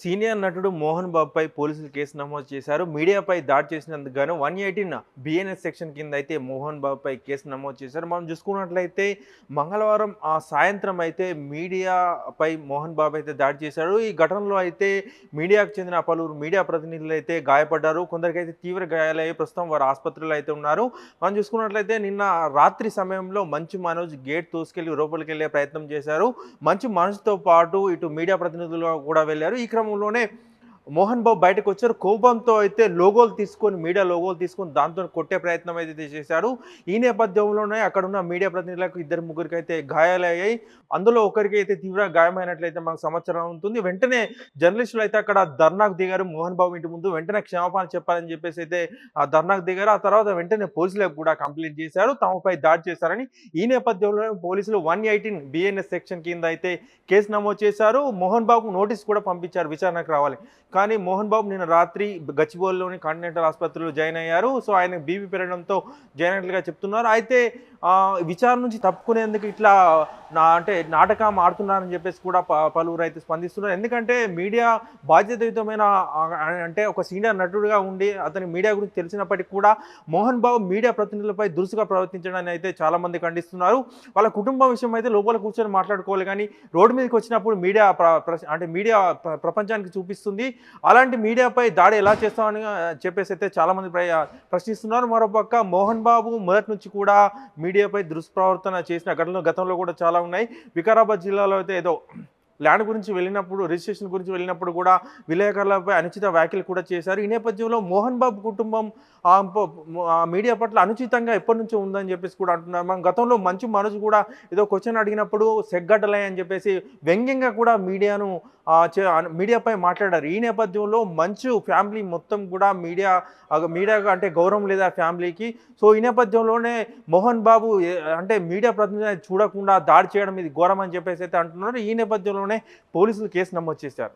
Senior నటుడు మోహన్ బాబుపై పోలీసులు case నమోదు చేశారు. మీడియాపై దాడి చేసినందుకు గాను వన్ ఎయిటీన్ బిఎన్ఎస్ సెక్షన్ కింద అయితే మోహన్ బాబుపై కేసు నమోదు చేశారు. మనం చూసుకున్నట్లయితే మంగళవారం ఆ సాయంత్రం అయితే మీడియాపై మోహన్ బాబు అయితే దాడి చేశారు ఈ ఘటనలో అయితే మీడియాకు చెందిన పలువురు మీడియా ప్రతినిధులు అయితే గాయపడ్డారు. కొందరికైతే తీవ్ర గాయాలయ్యి ప్రస్తుతం వారు ఆసుపత్రిలో అయితే ఉన్నారు. మనం చూసుకున్నట్లయితే నిన్న రాత్రి సమయంలో మంచు మనోజ్ గేట్ తోసుకెళ్ళి లోపలికి వెళ్ళే ప్రయత్నం చేశారు. మంచు మనోజ్తో పాటు ఇటు మీడియా ప్రతినిధులు కూడా వెళ్ళారు. ఈ कार्यक्रम उन्होंने మోహన్ బాబు బయటకు వచ్చారు. కోపంతో అయితే లోగోలు తీసుకొని మీడియా లోగోలు తీసుకొని దాంతో కొట్టే ప్రయత్నం అయితే చేశారు. ఈ నేపథ్యంలోనే అక్కడ ఉన్న మీడియా ప్రతినిధులకు ఇద్దరు ముగ్గురికి అయితే గాయాలయ్యాయి. అందులో ఒకరికి అయితే తీవ్ర గాయమైనట్లయితే మనకు సమాచారం ఉంటుంది. వెంటనే జర్నలిస్టులు అయితే అక్కడ ధర్నాకు దిగారు మోహన్ బాబు ఇంటి ముందు. వెంటనే క్షమాపణ చెప్పాలని చెప్పేసి అయితే ఆ ధర్నాకు దిగారు. ఆ తర్వాత వెంటనే పోలీసులకు కూడా కంప్లైంట్ చేశారు. తమపై దాడి చేశారని. ఈ నేపథ్యంలో పోలీసులు వన్ ఎయిటీన్ బిఎన్ఎస్ సెక్షన్ కింద అయితే కేసు నమోదు చేశారు. మోహన్ బాబుకు నోటీస్ కూడా పంపించారు. విచారణకు రావాలి. కానీ మోహన్ బాబు నిన్న రాత్రి గచ్చిబౌలిలోని కాంటినెంటల్ ఆసుపత్రిలో జాయిన్ అయ్యారు. సో ఆయన బీపీ పెరగడంతో జాయిన్ అయినట్లుగా చెప్తున్నారు. అయితే విచారణ నుంచి తప్పుకునేందుకు ఇట్లా నా అంటే నాటకం ఆడుతున్నారని చెప్పేసి కూడా ప- పలువురు అయితే స్పందిస్తున్నారు. ఎందుకంటే మీడియా బాధ్యతయుతమైన అంటే ఒక సీనియర్ నటుడుగా ఉండి అతని మీడియా గురించి తెలిసినప్పటికీ కూడా మోహన్ బాబు మీడియా ప్రతినిధులపై దురుసుగా ప్రవర్తించడాన్ని అయితే చాలామంది ఖండిస్తున్నారు. వాళ్ళ కుటుంబం విషయం అయితే లోపల కూర్చొని మాట్లాడుకోవాలి. కానీ రోడ్డు మీదకి వచ్చినప్పుడు మీడియా అంటే మీడియా ప్రపంచానికి చూపిస్తుంది. అలాంటి మీడియాపై దాడి ఎలా చేస్తామని చెప్పేసి అయితే చాలామంది ప్రశ్నిస్తున్నారు. మరోపక్క మోహన్ బాబు మొదటి నుంచి కూడా మీడియాపై దుష్ప్రవర్తన చేసిన ఘటనలు గతంలో కూడా చాలా ఉన్నాయి. వికారాబాద్ జిల్లాలో అయితే ఏదో ల్యాండ్ గురించి వెళ్ళినప్పుడు రిజిస్ట్రేషన్ గురించి వెళ్ళినప్పుడు కూడా విలేకరులపై అనుచిత వ్యాఖ్యలు కూడా చేశారు. ఈ నేపథ్యంలో మోహన్ బాబు కుటుంబం మీడియా పట్ల అనుచితంగా ఎప్పటి నుంచో ఉందని చెప్పేసి కూడా అంటున్నారు. మనం గతంలో మంచు మనోజ్ కూడా ఏదో క్వశ్చన్ అడిగినప్పుడు సెగ్గడ్డలే అని చెప్పేసి వ్యంగ్యంగా కూడా మీడియాను మీడియాపై మాట్లాడారు. ఈ నేపథ్యంలో మంచు ఫ్యామిలీ మొత్తం కూడా మీడియా మీడియా అంటే గౌరవం లేదా ఫ్యామిలీకి. సో ఈ నేపథ్యంలోనే మోహన్ బాబు అంటే మీడియా ప్రతినిధి చూడకుండా దాడి చేయడం ఇది ఘోరం అని చెప్పేసి అయితే అంటున్నారు. ఈ నేపథ్యంలోనే పోలీసులు కేసు నమోదు చేశారు.